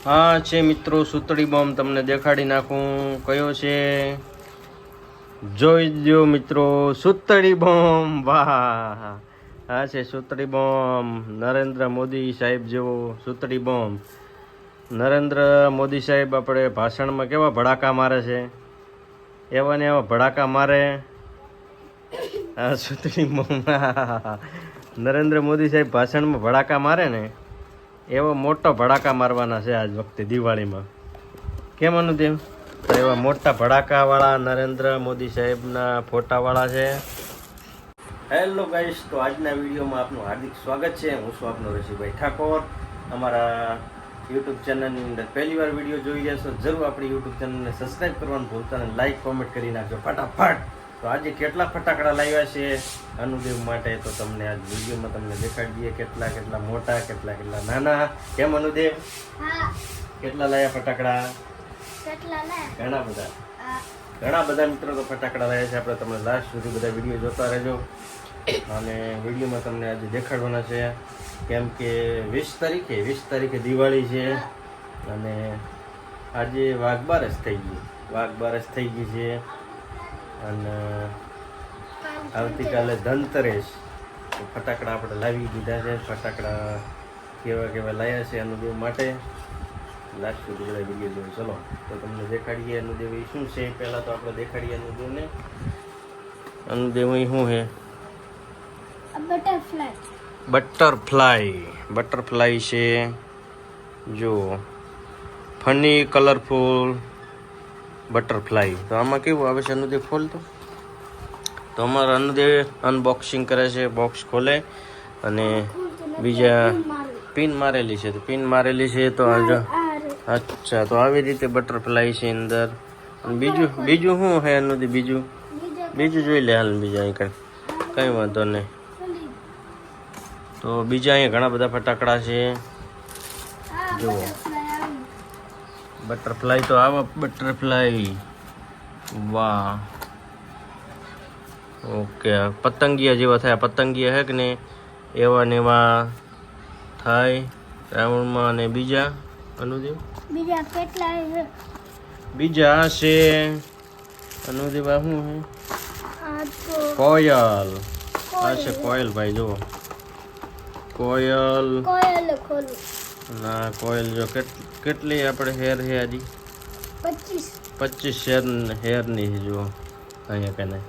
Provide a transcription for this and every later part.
હા, છે મિત્રો, સુતળી બોમ્બ તમને દેખાડી નાખું. કયો છે? જોઈ દો મિત્રો, સુતળી બોમ્બ વાહ. હા, છે સુતળી બોમ્બ નરેન્દ્ર મોદી સાહેબ જેવો સુતળી બોમ્બ નરેન્દ્ર મોદી સાહેબ આપણે ભાષણમાં કેવા ભડાકા મારે છે? એવા ને એવા ભડાકા મારે. આ સુતળી બોમ્બ નરેન્દ્ર મોદી સાહેબ ભાષણમાં ભડાકા મારે ને? એવો મોટો ભડાકા મારવાના છે આજ વખતે દિવાળીમાં. કેમ અનુદેવ તો એવા મોટા ભડાકાવાળા નરેન્દ્ર મોદી સાહેબના ફોટાવાળા છે. હેલો ગાઈસ તો આજના વિડીયોમાં આપનું હાર્દિક સ્વાગત છે. હું છું આપનો ઋષિભાઈ ઠાકોર. અમારા યુટ્યુબ ચેનલની અંદર પહેલી વાર વીડિયો જોઈ રહ્યા છો. જરૂર આપણી યુટ્યુબ ચેનલને સબસ્ક્રાઈબ કરવાનું ભૂલતા અને લાઈક કોમેન્ટ કરી નાખજો. ફટાફટ. તો આજે કેટલા ફટાકડા લાવ્યા છે? અનુદેવ માટે તો તમને આજ વિડીયોમાં તમને દેખાડી દઈએ કેટલા કેટલા મોટા કેટલા કેટલા નાના. કેમ અનુદેવ? કેટલા લાયા ફટાકડા? ઘણા બધા. ઘણા બધા મિત્રો તો ફટાકડા લાવ્યા છે. આપણે તમે લાસ્ટ સુધી બધા વીડિયો જોતા રહેજો. અને વિડીયોમાં તમને આજે દેખાડવાના છે કેમ કે વીસ તારીખે વીસ તારીખે દિવાળી છે. અને આજે વાઘ બારસ થઈ ગઈ વાઘ બારસ થઈ ગઈ છે. અને આવતીકાલે ધનતેરસ. ફટાકડા આપણે લાવી દીધા છે. ફટાકડા કેવા કેવા લાવ્યા છે અનુદેવ માટે. સુધી બધા વીડિયો જોયું ચલો તો તમને દેખાડીએ અનુદેવ એ શું છે. પહેલાં તો આપણે દેખાડીએ અનુદેવને. અનુદેવ એ શું છે? બટરફ્લાય. બટરફ્લાય. બટરફ્લાય છે. જો ફની કલરફુલ. બટરફ્લાય. તો આમાં કેવું આવે છે? અનુદેવ ખોલ તો અમારા અનુદેવ અનબોક્સિંગ કરે છે બોક્સ ખોલે અને બીજા પિન મારેલી. છે. તો પિન મારેલી છે તો અચ્છા તો આવી રીતે બટરફ્લાય છે અંદર. અને બીજું બીજું શું હે અનુદેવ? બીજું? બીજું જોઈ લે હાલ બીજા અહીં કાંઈ. કંઈ વાંધો નહીં. તો બીજા અહીંયા ઘણા બધા ફટાકડા છે. જુઓ. બટરફ્લાય તો આવા બટરફ્લાય વાહ. ઓકે પતંગિયા જેવા થયા. પતંગિયા હે કે ને એવા ને એવા થાય. રાઉન્ડમાં અને બીજા અનુદેવ? બીજા કેટલા છે? બીજા છે અનુદેવ આ શું છે કોયલ. આ છે કોયલ ભાઈ જુઓ. કોયલ. કોયલ ખોલું. ના કોયલ જો કેટ કેટલી આપણે હેર છે હજી પચીસ. પચીસ શેર હેરની જુઓ અહીંયા કને.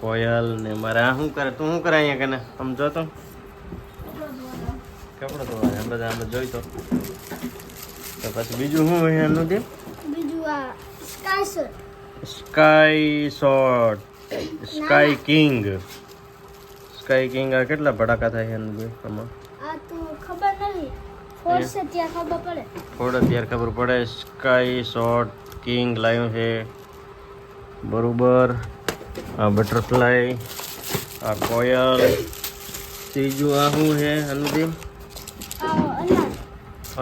કોયલ ને મારે આ શું કરે તું શું કરે અહીંયા કને? આમ જો તો. કપડો તો આ બધા આમ જોઈ તો. તો પછી બીજું શું છે એનું દે બીજું આ sky shot. Sky shot. Sky king. Sky king આ કેટલા ભડાકા થાય એનું ભાઈ? આમાં? ફોર્સ અત્યારે ખબર પડે. થોડે અત્યારે ખબર પડે. સ્કાય શોટ કિંગ લાવ્યું છે. બરોબર. આ બટરફ્લાય આ કોયલ ત્રીજું આ શું છે અનુદીપ અનાર.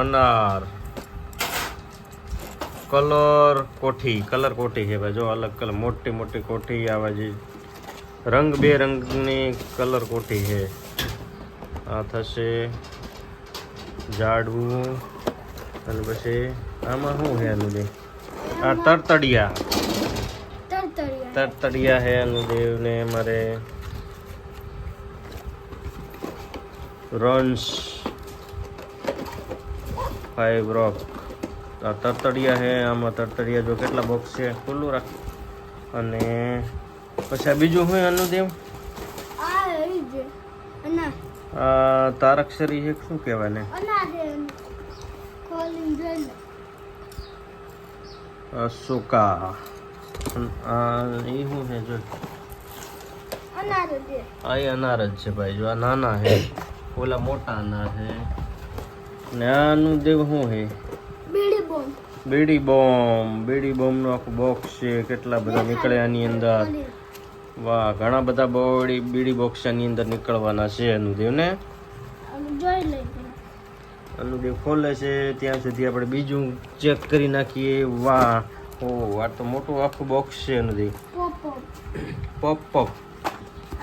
અનાર. કલર કોઠી. કલર કોઠી છે ભાઈ. જો અલગ કલર મોટી મોટી કોઠી આવે જે રંગ બે રંગની કલર કોઠી છે. આ થશે ઝાડવું અને પછી આમાં શું છે અનુદેવ? આ તરતડિયા. તરતડિયા. છે અનુદેવને મારે રન્સ ફાઈવ રોક આ તરતડિયા છે આમાં તરતડિયા જો કેટલા બોક્સ છે ખુલ્લું રાખ. અને પછી આ બીજું શું અનુદેવ? આ તારક્ષરી છે શું કહેવાય ને અશોકા. આ એ શું છે જો? આ અનાર જ છે ભાઈ જો આ નાના છે ઓલા મોટા અનાર છે ને આનું દેવ શું છે બોમ્બ. બેડી બોમ્બ. બીડી બોમ્બનું આખું બોક્સ છે કેટલા બધા નીકળે આની અંદર. વાહ, ઘણા બધા બોડી, બીડી બોક્સની અંદર નીકળવાના છે અનુદેવ ને અનુદેવ ખોલે છે, ત્યાં સુધી આપણે બીજું ચેક કરી નાખીએ. વાહ ઓ આ તો મોટું આખું બોક્સ છે અનુદેવ. પોપ પોપ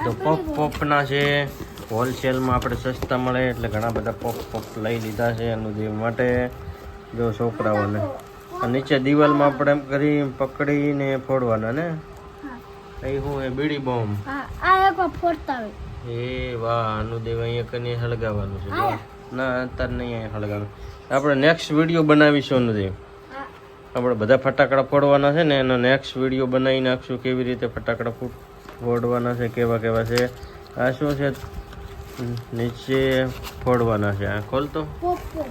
તો પોપ પોપના છે. હોલસેલમાં આપણે સસ્તા મળે, એટલે ઘણા બધા પોપ પોપ લઈ લીધા છે અનુદેવ માટે. જો છોકરાઓને. નીચે દિવાલમાં આપણે એમ કરી પકડીને ફોડવાના ને? એ શું એ બીડી બોમ્બ. હા આ એક વાર ફોડતા હોય. એ વાહ આનું દેવ અહીંયા કને હળગાવવાનું છે ના અત્યારે નહીં અહીંયા હળગાવવાનું આપણે નેક્સ્ટ વીડિયો બનાવીશું આનું દેવ આપણે બધા ફટાકડા ફોડવાના છે ને એનો નેક્સ્ટ વીડિયો બનાવી નાખશું કેવી રીતે ફટાકડા ફૂટ ફોડવાના છે કેવા કેવા છે. આ શું છે? નીચે ફોડવાના છે. આ ખોલતો પોપ પોપ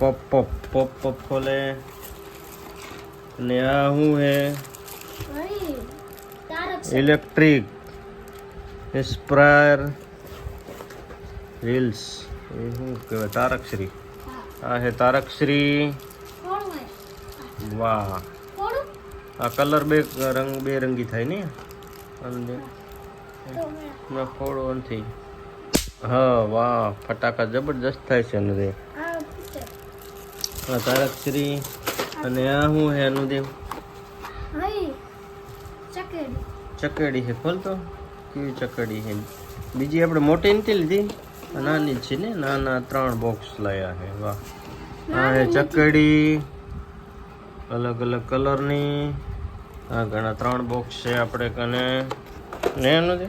હે પોપ પોપ ખોલે. અને આ શું હે? છે ઇલેક્ટ્રિક સ્પ્રાયર રીલ્સ એ શું કહેવાય? તારકશ્રી. આ છે તારકશ્રી. વાહ. આ કલર બે રંગ બે રંગી થાય ને? અંદર ના ફોડો નથી હા વાહ. ફટાકા જબરજસ્ત થાય છે એનું દેવ આ આ તારકશ્રી અને આ શું છે એનું દેવ ભાઈ ચકેડી છે છે ખોલતો કેવી ચકડી છે? બીજી આપણે મોટી નથી લીધી? નાની જ છે ને? નાના ત્રણ બોક્સ લાયા છે વાહ. આ ચકડી. અલગ અલગ કલરની આ ઘણા ત્રણ બોક્સ છે આપણે કને. ને એનું છે?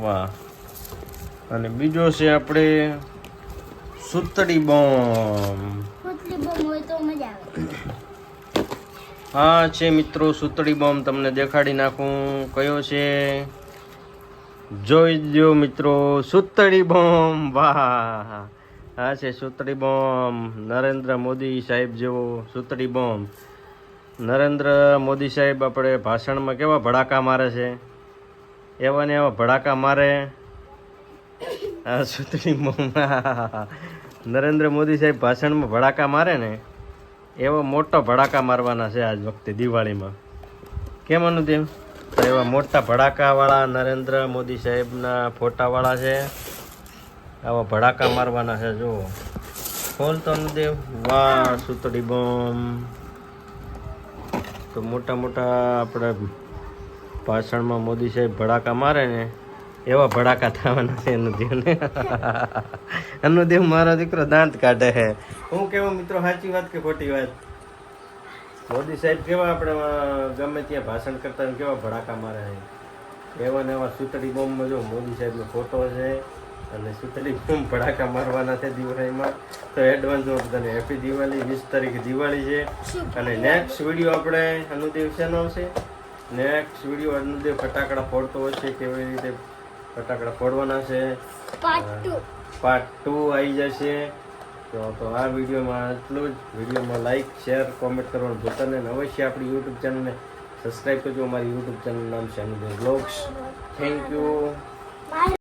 વાહ. અને બીજો છે આપણે સુતડી બોમ્બ પૂતળી બોમ હોય તો મજા આવે. હા છે મિત્રો, સુતળી બોમ્બ તમને દેખાડી નાખું. કયો છે? જોઈ લ્યો મિત્રો, સુતળી બોમ્બ વાહ, હા છે સુતળી બોમ્બ નરેન્દ્ર મોદી સાહેબ જેવો સુતળી બોમ્બ નરેન્દ્ર મોદી સાહેબ આપણે ભાષણમાં કેવા ભડાકા મારે છે? એવા ને એવા ભડાકા મારે. હા સુતળી બોમ્બ નરેન્દ્ર મોદી સાહેબ ભાષણમાં ભડાકા મારે ને? એવો મોટો ભડાકા મારવાના છે આજ વખતે દિવાળીમાં. કેમ અનુદેવ એવા મોટા ભડાકાવાળા નરેન્દ્ર મોદી સાહેબના ફોટાવાળા છે. આવા ભડાકા મારવાના છે જો ખોલ તો અનુદેવ વાહ, સુતડી બોમ્બ તો મોટા મોટા આપણે ભાષણમાં મોદી સાહેબ ભડાકા મારે ને એવા ભડાકા થવાના છે અનુદેવને અનુદેવ મારો દીકરો દાંત કાઢે છે. હું કેવું મિત્રો, સાચી વાત કે ખોટી વાત? મોદી સાહેબ કેવા આપણે ગમે ત્યાં ભાષણ કરતા કેવા ભડાકા મારે છે? એવા ને એવા સુતળી બોમ્બમાં જો મોદી સાહેબનો ફોટો છે અને સુતળી બોમ્બ ભડાકા મારવાના છે દિવાળીમાં. તો એડવાન્સ બધાને હેપી દિવાળી, વીસ તારીખે દિવાળી છે. અને નેક્સ્ટ વીડિયો આપણે અનુદેવ શેનો આવશે? નેક્સ્ટ વીડિયો અનુદેવ ફટાકડા ફોડતો હશે કેવી રીતે ફટાકડા ફોડવાના છે. પાર્ટ ટુ આવી જશે. તો તો આ વિડીયોમાં એટલું જ. વિડીયોમાં લાઈક શેર કોમેન્ટ કરવાનું ભૂલતા નહીં. અને અવશ્ય આપણી યુટ્યુબ ચેનલને સબસ્ક્રાઈબ કરજો. અમારી યુટ્યુબ ચેનલ નામ છે અનુભવ બ્લોગ્સ થેન્ક યુ